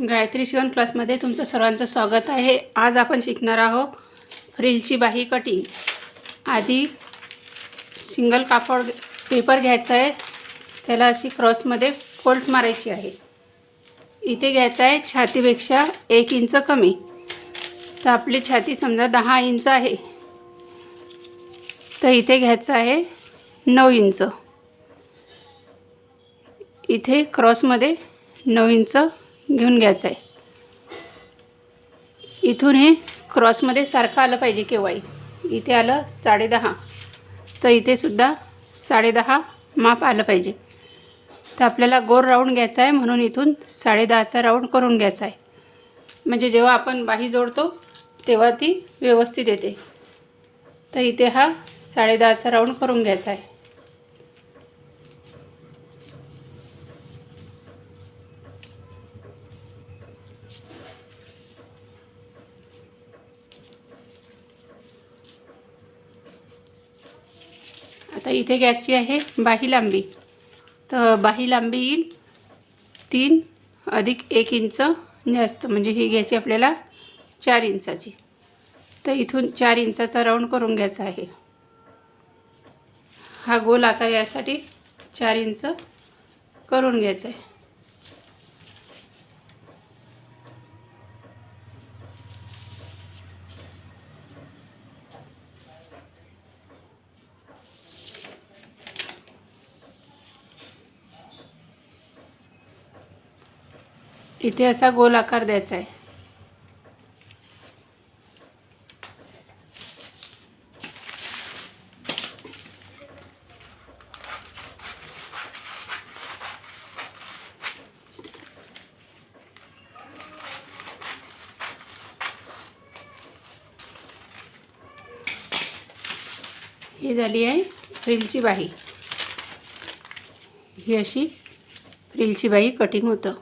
गायत्री शिवण क्लासमध्ये तुमचं सर्वांचं स्वागत आहे. आज आपण शिकणार आहोत फ्रिलची बाही कटिंग. आधी सिंगल कापड पेपर घ्यायचा आहे. त्याला अशी क्रॉसमध्ये फोल्ड मारायची आहे. इथे घ्यायचं आहे छातीपेक्षा एक इंच कमी. तर आपली छाती समजा दहा इंच आहे. तर इथे घ्यायचं आहे नऊ इंच. इथे क्रॉसमध्ये नऊ इंच घेऊन घ्यायचं आहे इथून हे क्रॉसमध्ये सारखं आलं पाहिजे केव्हाही. इथे आलं साडेदहा. तर इथे सुद्धा साडेदहा माप आलं पाहिजे. तर आपल्याला गोल राऊंड घ्यायचा आहे म्हणून इथून साडेदहाचा राऊंड करून घ्यायचा आहे म्हणजे जेव्हा आपण बाही जोडतो तेव्हा ती व्यवस्थित येते. तर इथे हा साडेदहाचा राऊंड करून घ्यायचा आहे आता इथे घ्यायची आहे बाही लांबी. तर बाही लांबी येईल. तीन अधिक एक इंच जास्त. म्हणजे ही घ्यायची आपल्याला चार इंचाची. तर इथून चार इंचाचा राऊंड करून घ्यायचा आहे. हा गोल आकार यासाठी चार इंच करून घ्यायचा आहे. इथे असा गोल आकार द्यायचा आहे. ही झाली आहे फ्रिलची बाही. ही अशी फ्रिलची बाही कटिंग होतं.